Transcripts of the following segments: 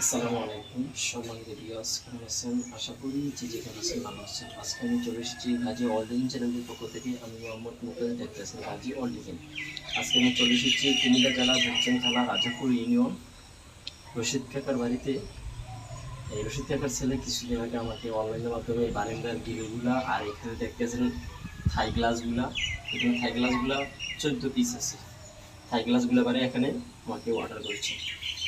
আসসালামু আলাইকুম। সম্মানিত ভিউয়ার্স, কেমন আছেন? আশা করি যে যেখানে আছেন ভালো আছেন। আজকে আমি চলে এসেছি গাজী অলডিন চ্যানেলের পক্ষ থেকে। আমি মোহাম্মদ মুকেল দেখতেছেন গাজী অলডিন আজকে আমি চলে এসেছি কুমিল্লা জেলা দক্ষিণ থানা রাজাপুর ইউনিয়ন। রশিদ কাকার বাড়িতে। এই রশিদ কাকার ছেলে কিছুদিন আগে আমাকে অনলাইনের মাধ্যমে বারান্দার গিরিগুলা আর এখানে দেখতেছেন থাই গ্লাসগুলা। এখানে থাই গ্লাসগুলা চোদ্দ পিস আছে। থাই গ্লাসগুলো এবারে এখানে আমাকে অর্ডার করেছে।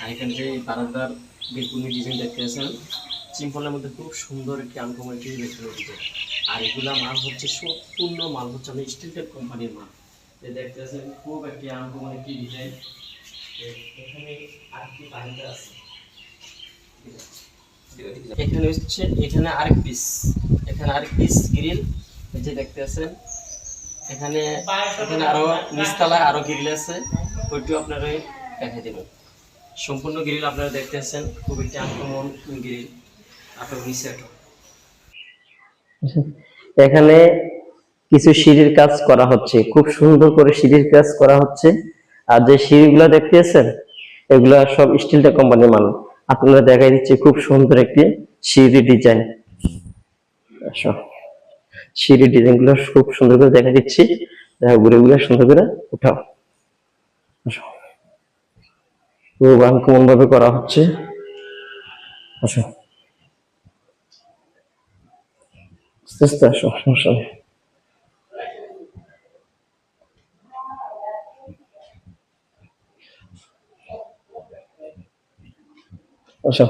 আর এখানে যে বারান্দার বেলকুনি ডিজাইন দেখতেছেন সিম্পলের মধ্যে খুব সুন্দর একটি আনকমন একটি বেলকুনি ডিজাইন আর এগুলা মাল হচ্ছে সম্পূর্ণ মাল হচ্ছে আমি স্টিল টেপ কোম্পানির মাল। এই দেখতেছেন খুব একটি আনকমন একটি ডিজাইন এখানে আরেকটি বারান্দা আছে। এখানে হচ্ছে, এখানে আরেক পিস এখানে আরেক পিস গ্রিল যে দেখতে আছেন এখানে এখানে আরও নিচতলায় আরও গ্রিল আছে। ওইটিও আপনারা দেখাই দেবেন। সম্পূর্ণ গ্রিল আপনারা দেখতেছেন খুব একটি গ্রিল। আপনার একটা এখানে কিছু সিঁড়ির কাজ করা হচ্ছে, খুব সুন্দর করে সিঁড়ির কাজ করা হচ্ছে। আর যে সিঁড়িগুলো দেখতেছেন, এগুলা সব স্টিলটা কোম্পানির মাল। আপনারা দেখাই দিচ্ছি খুব সুন্দর একটি সিঁড়ি ডিজাইন। সিঁড়ি ডিজাইনগুলো খুব সুন্দর করে দেখা দিচ্ছি। দেখো ঘুরে ঘুরে সুন্দর করে উঠাও। আসো। খুব আনকমন ভাবে করা হচ্ছে? আসো। আস্তে আস্তে আসো সমস্যা নেই। আসো।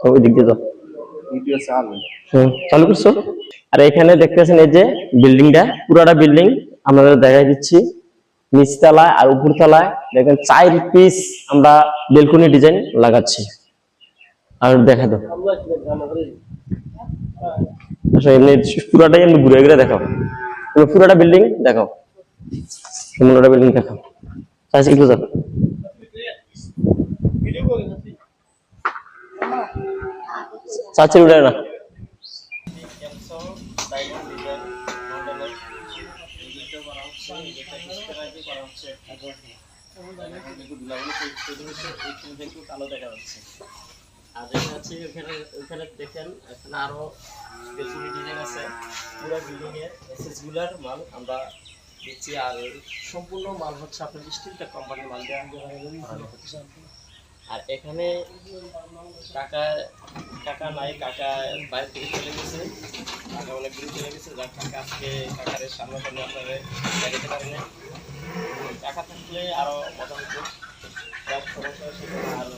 ওই দিক দিয়ে যাও। চালু করছ? আর এখানে দেখতেছেন এই যে বিল্ডিংটা, পুরাটা বিল্ডিং আপনাদের দেখাই দিচ্ছি। নিচতলায় আর উপরতলায় দেখেন চার পিস আমরা বেলকনি ডিজাইন লাগাচ্ছি। আর দেখা দাও। আচ্ছা এমনি পুরাটাই এমনি ঘুরে ঘুরে দেখাও। পুরাটা বিল্ডিং দেখাও। পুরোটা বিল্ডিং দেখাও। চাইছি একটু যাও চাচি উঠে না ক্যাপসল ডায়মন্ড ডিজাইন মডেলের এইটা করা হচ্ছে এটা স্পেরাইজে করা হচ্ছে এখন একটু ধুলাগুলো তৈরি এইখানে একটু কালো দেখা যাচ্ছে আর দেখেন এখানে আরও আছে মাল আমরা আর সম্পূর্ণ মাল হচ্ছে আপনার স্টিলটা কোম্পানির মাল দেওয়া আর এখানে কাকা কাকা নাই, কাকা বাইরে থেকে চলে গেছে। কাকা অনেক দূরে চলে গেছে। যার কাকা আজকে কাকার সামনে সামনে আপনারা দেখাতে পারেন কাকা থাকলে আরও মজা হতো। যার সমস্যা সেটা আর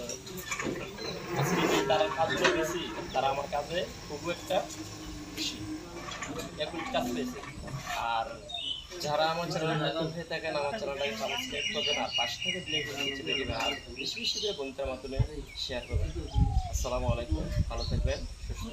আজকে যে তারা কাজগুলো বেশি তারা আমার কাজে খুব একটা খুশি। এখন কাজ পেয়েছে। আর যারা আমার চ্যানেলে নতুন থাকেন, আমার চ্যানেলটাকে সাবস্ক্রাইব করবেন আর পাশে থেকে নিচে দেখবেন আর বেশি বেশি করে বন্ধুদের মাধ্যমে শেয়ার করবেন। আসসালামু আলাইকুম, ভালো থাকবেন, সুস্থ